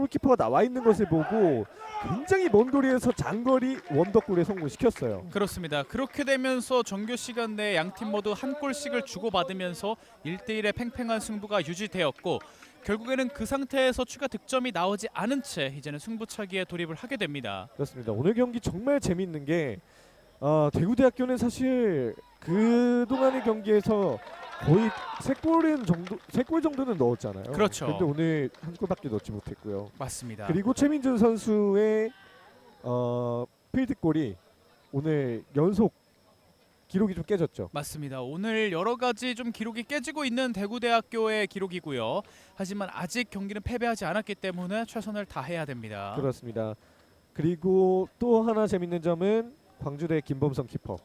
골키퍼가 나와 있는 것을 보고 굉장히 먼 거리에서 장거리 원더골에 성공시켰어요. 그렇습니다. 그렇게 되면서 정규 시간 내에 양팀 모두 한 골씩을 주고받으면서 1대1의 팽팽한 승부가 유지되었고 결국에는 그 상태에서 추가 득점이 나오지 않은 채 이제는 승부차기에 돌입을 하게 됩니다. 그렇습니다. 오늘 경기 정말 재밌는 게 어, 대구대학교는 사실 그 동안의 경기에서 거의 세 골은 정도 세골 정도는 넣었잖아요. 그렇죠. 근데 오늘 한 골밖에 넣지 못했고요. 맞습니다. 그리고 최민준 선수의 어, 필드골이 오늘 연속 기록이 좀 깨졌죠. 맞습니다. 오늘 여러 가지 좀 기록이 깨지고 있는 대구대학교의 기록이고요. 하지만 아직 경기는 패배하지 않았기 때문에 최선을 다해야 됩니다. 그렇습니다. 그리고 또 하나 재밌는 점은 광주대 김범성 키퍼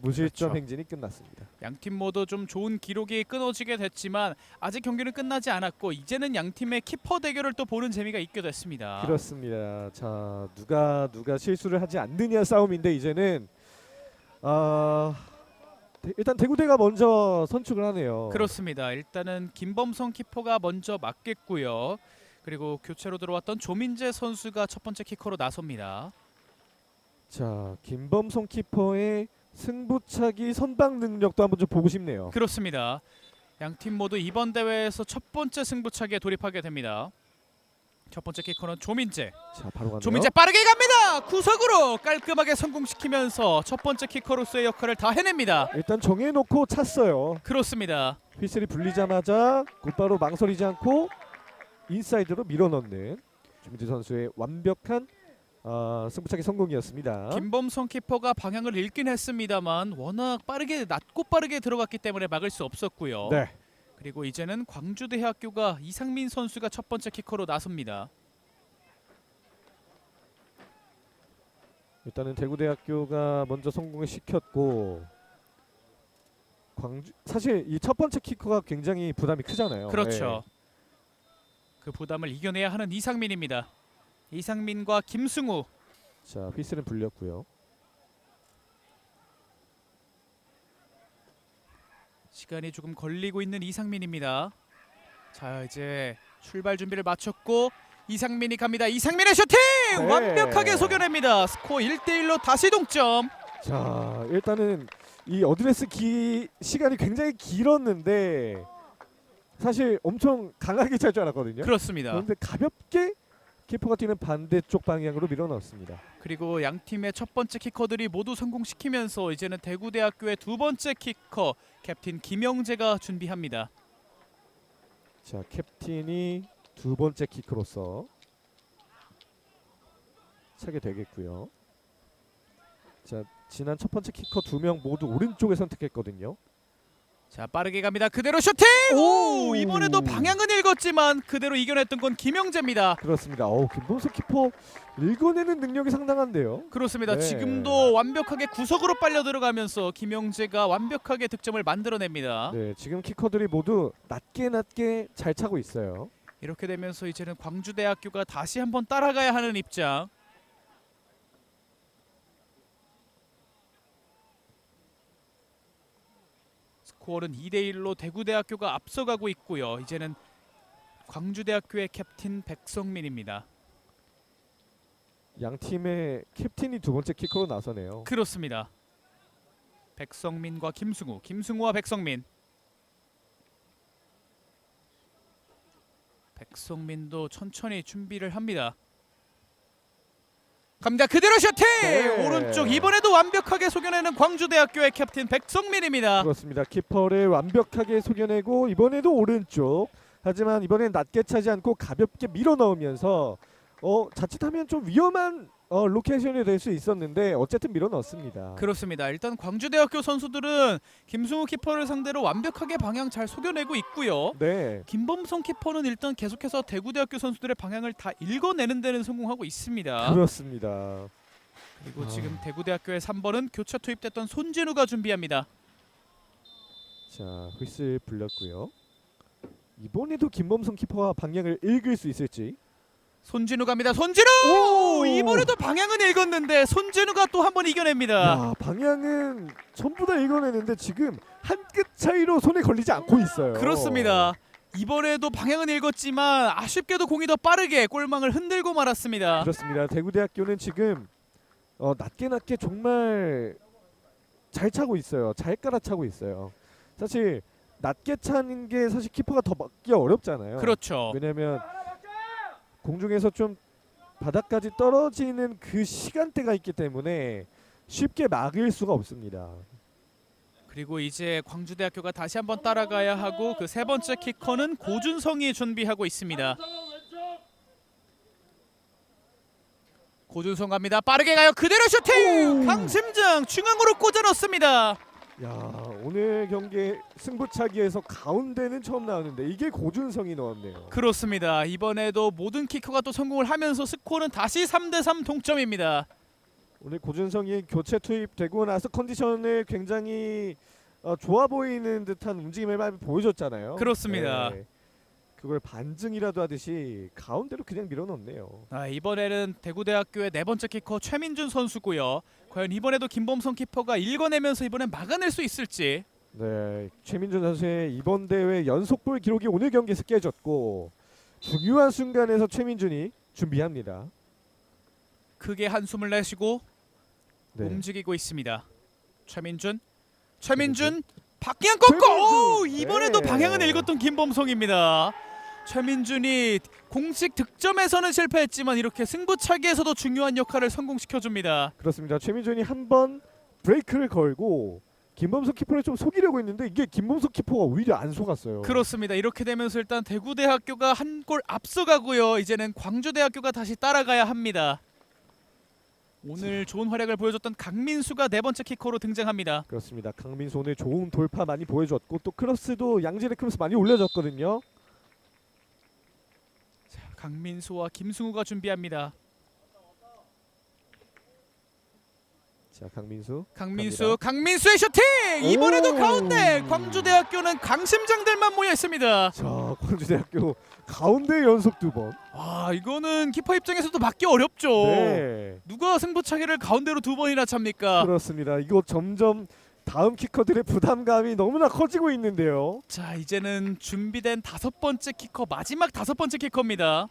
무실점 그렇죠. 행진이 끝났습니다. 양팀 모두 좀 좋은 기록이 끊어지게 됐지만 아직 경기는 끝나지 않았고 이제는 양 팀의 키퍼 대결을 또 보는 재미가 있게 됐습니다. 그렇습니다. 자 누가 누가 실수를 하지 않느냐 싸움인데 이제는 아 대- 일단 대구대가 먼저 선축을 하네요. 그렇습니다. 일단은 김범성 키퍼가 먼저 맞겠고요. 그리고 교체로 들어왔던 조민재 선수가 첫 번째 키커로 나섭니다. 자 김범성 키퍼의 승부차기 선방 능력도 한번 좀 보고 싶네요. 그렇습니다. 양 팀 모두 이번 대회에서 첫 번째 승부차기에 돌입하게 됩니다. 첫 번째 키커는 조민재. 자 바로 가네요. 조민재 빠르게 갑니다. 구석으로 깔끔하게 성공시키면서 첫 번째 키커로서의 역할을 다 해냅니다. 일단 정해놓고 찼어요. 그렇습니다. 휘슬이 불리자마자 곧바로 망설이지 않고 인사이드로 밀어넣는 주민재 선수의 완벽한 어, 승부차기 성공이었습니다. 김범성 키퍼가 방향을 읽긴 했습니다만 워낙 빠르게 낮고 빠르게 들어갔기 때문에 막을 수 없었고요. 네. 그리고 이제는 광주대학교가 이상민 선수가 첫 번째 키커로 나섭니다. 일단은 대구대학교가 먼저 성공을 시켰고 광주 사실 이 첫 번째 키커가 굉장히 부담이 크잖아요. 그렇죠. 그 부담을 이겨내야 하는 이상민입니다. 이상민과 김승우 네. 자 휘슬은 불렸고요. 시간이 조금 걸리고 있는 이상민입니다. 자 이제 출발 준비를 마쳤고 이상민이 갑니다. 이상민의 슈팅 네. 완벽하게 속여냅니다. 스코어 1대 1로 다시 동점. 자 일단은 이 어드레스 기 시간이 굉장히 길었는데 사실 엄청 강하게 찰 줄 알았거든요. 그렇습니다. 그런데 가볍게 키퍼가 뛰는 반대쪽 방향으로 밀어넣습니다. 그리고 양 팀의 첫 번째 키커들이 모두 성공시키면서 이제는 대구대학교의 두 번째 키커 캡틴 김영재가 준비합니다. 자 캡틴이 두 번째 키크로서 차게 되겠고요. 자 지난 첫 번째 키커 두 명 모두 오른쪽에 선택했거든요. 자 빠르게 갑니다. 그대로 슈팅! 오 이번에도 방향은 읽었지만 그대로 이겨냈던 건 김영재입니다. 그렇습니다. 어우 김범수 키퍼 읽어내는 능력이 상당한데요. 그렇습니다. 네. 지금도 완벽하게 구석으로 빨려 들어가면서 김영재가 완벽하게 득점을 만들어냅니다. 네 지금 키커들이 모두 낮게 낮게 잘 차고 있어요. 이렇게 되면서 이제는 광주대학교가 다시 한번 따라가야 하는 입장. 스코어는 2대 1로 대구대학교가 앞서가고 있고요. 이제는 광주대학교의 캡틴 백성민입니다. 양 팀의 캡틴이 두 번째 키커로 나서네요. 그렇습니다. 백성민과 김승우, 김승우와 백성민. 백성민도 천천히 준비를 합니다. 갑니다. 그대로 슈팅! 네. 오른쪽 이번에도 완벽하게 속여내는 광주대학교의 캡틴 백성민입니다. 그렇습니다. 키퍼를 완벽하게 속여내고 이번에도 오른쪽. 하지만 이번엔 낮게 차지 않고 가볍게 밀어 넣으면서 어 자칫하면 좀 위험한 어, 로케이션이 될 수 있었는데 어쨌든 밀어 넣었습니다. 그렇습니다. 일단 광주대학교 선수들은 김승우 키퍼를 상대로 완벽하게 방향 잘 속여내고 있고요. 네. 김범성 키퍼는 일단 계속해서 대구대학교 선수들의 방향을 다 읽어내는 데는 성공하고 있습니다. 그렇습니다. 그리고 아. 지금 대구대학교의 3번은 교체 투입됐던 손진우가 준비합니다. 자, 휘슬 불렸고요. 이번에도 김범성 키퍼가 방향을 읽을 수 있을지. 손진우 갑니다. 손진우! 오! 이번에도 방향은 읽었는데 손진우가 또 한 번 이겨냅니다. 야, 방향은 전부 다 읽어내는데 지금 한 끗 차이로 손에 걸리지 않고 있어요. 그렇습니다. 이번에도 방향은 읽었지만 아쉽게도 공이 더 빠르게 골망을 흔들고 말았습니다. 그렇습니다. 대구대학교는 지금 어, 낮게 낮게 정말 잘 차고 있어요. 잘 깔아차고 있어요. 사실 낮게 차는 게 사실 키퍼가 더 막기 어렵잖아요. 그렇죠. 왜냐하면 공중에서 좀 바닥까지 떨어지는 그 시간대가 있기 때문에 쉽게 막을 수가 없습니다. 그리고 이제 광주대학교가 다시 한번 따라가야 하고 그 세 번째 키커는 고준성이 준비하고 있습니다. 고준성 갑니다. 빠르게 가요. 그대로 슈팅! 오! 강심장 중앙으로 꽂아 넣습니다. 야 오늘 경기 승부차기에서 가운데는 처음 나왔는데 이게 고준성이 넣었네요. 그렇습니다. 이번에도 모든 키커가 또 성공을 하면서 스코어는 다시 3대 3 동점입니다. 오늘 고준성이 교체 투입되고 나서 컨디션을 굉장히 어, 좋아 보이는 듯한 움직임을 많이 보여줬잖아요. 그렇습니다. 네. 그걸 반증이라도 하듯이 가운데로 그냥 밀어넣네요. 아, 이번에는 대구대학교의 네 번째 키커 최민준 선수고요. 과연 이번에도 김범성 키퍼가 읽어내면서 이번엔 막아낼 수 있을지. 네, 최민준 선수의 이번 대회 연속골 기록이 오늘 경기에서 깨졌고 중요한 순간에서 최민준이 준비합니다. 크게 한숨을 내쉬고 네. 움직이고 있습니다. 최민준, 최민준 박기한 꺾고 최민준! 이번에도 네. 방향은 읽었던 김범성입니다. 최민준이 공식 득점에서는 실패했지만 이렇게 승부차기에서도 중요한 역할을 성공시켜 줍니다. 그렇습니다. 최민준이 한 번 브레이크를 걸고 김범석 키퍼를 좀 속이려고 했는데 이게 김범석 키퍼가 오히려 안 속았어요. 그렇습니다. 이렇게 되면서 일단 대구대학교가 한 골 앞서가고요. 이제는 광주대학교가 다시 따라가야 합니다. 오늘 좋은 활약을 보여줬던 강민수가 네 번째 키커로 등장합니다. 그렇습니다. 강민수 오늘 좋은 돌파 많이 보여줬고 또 크로스도 양질의 크로스 많이 올려줬거든요. 강민수와 김승우가 준비합니다. 자 강민수. 강민수. 강민수의 슈팅! 이번에도 오! 가운데 광주대학교는 강심장들만 모여 있습니다. 자 광주대학교 가운데 연속 두 번. 아 이거는 키퍼 입장에서도 막기 어렵죠. 네. 누가 승부차기를 가운데로 두 번이나 찹니까? 그렇습니다. 이거 점점 다음 키커들의 부담감이 너무나 커지고 있는데요. 자 이제는 준비된 다섯 번째 키커 마지막 다섯 번째 키커입니다.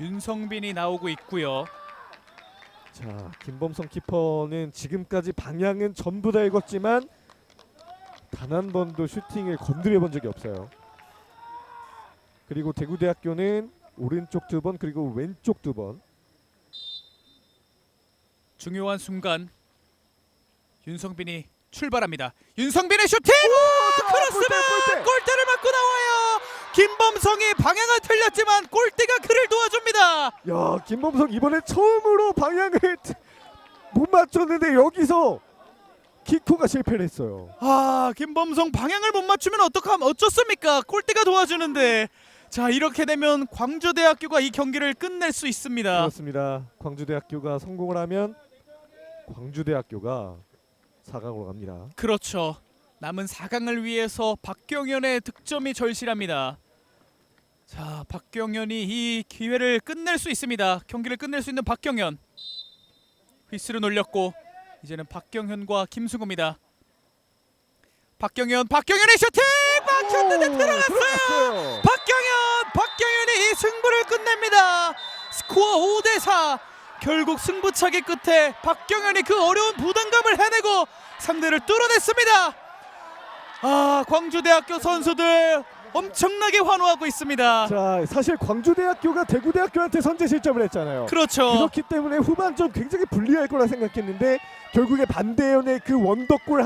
윤성빈이 나오고 있고요. 자 김범성 키퍼는 지금까지 방향은 전부 다 읽었지만 단 한 번도 슈팅을 건드려 본 적이 없어요. 그리고 대구대학교는 오른쪽 두 번 그리고 왼쪽 두 번. 중요한 순간 윤성빈이 출발합니다. 윤성빈의 슈팅! 자, 크로스는 골대, 골대! 골대를 맞고 나와요. 김범성이 방향을 틀렸지만 골대가 그를 도와줍니다. 야 김범성 이번에 처음으로 방향을 못 맞췄는데 여기서 키커가 실패를 했어요. 아 김범성 방향을 못 맞추면 어떡함 어쩌습니까? 골대가 도와주는데 자 이렇게 되면 광주대학교가 이 경기를 끝낼 수 있습니다. 그렇습니다. 광주대학교가 성공을 하면 광주대학교가 4강으로 갑니다. 그렇죠. 남은 4강을 위해서 박경현의 득점이 절실합니다. 자, 박경현이 이 기회를 끝낼 수 있습니다. 경기를 끝낼 수 있는 박경현. 휘스를 놀렸고 이제는 박경현과 김승우입니다. 박경현, 박경현의 슈팅! 막혔는데. 들어갔어요. 박경현, 박경현이 이 승부를 끝냅니다. 스코어 5대 4. 결국 승부차기 끝에 박경현이 그 어려운 부담감을 해내고 상대를 뚫어냈습니다. 아, 광주대학교 선수들 엄청나게 환호하고 있습니다. 자 사실 광주대학교가 대구대학교한테 선제 실점을 했잖아요. 그렇죠. 그렇기 때문에 후반전 굉장히 불리할 거라 생각했는데 결국에 반대연의 그 원더골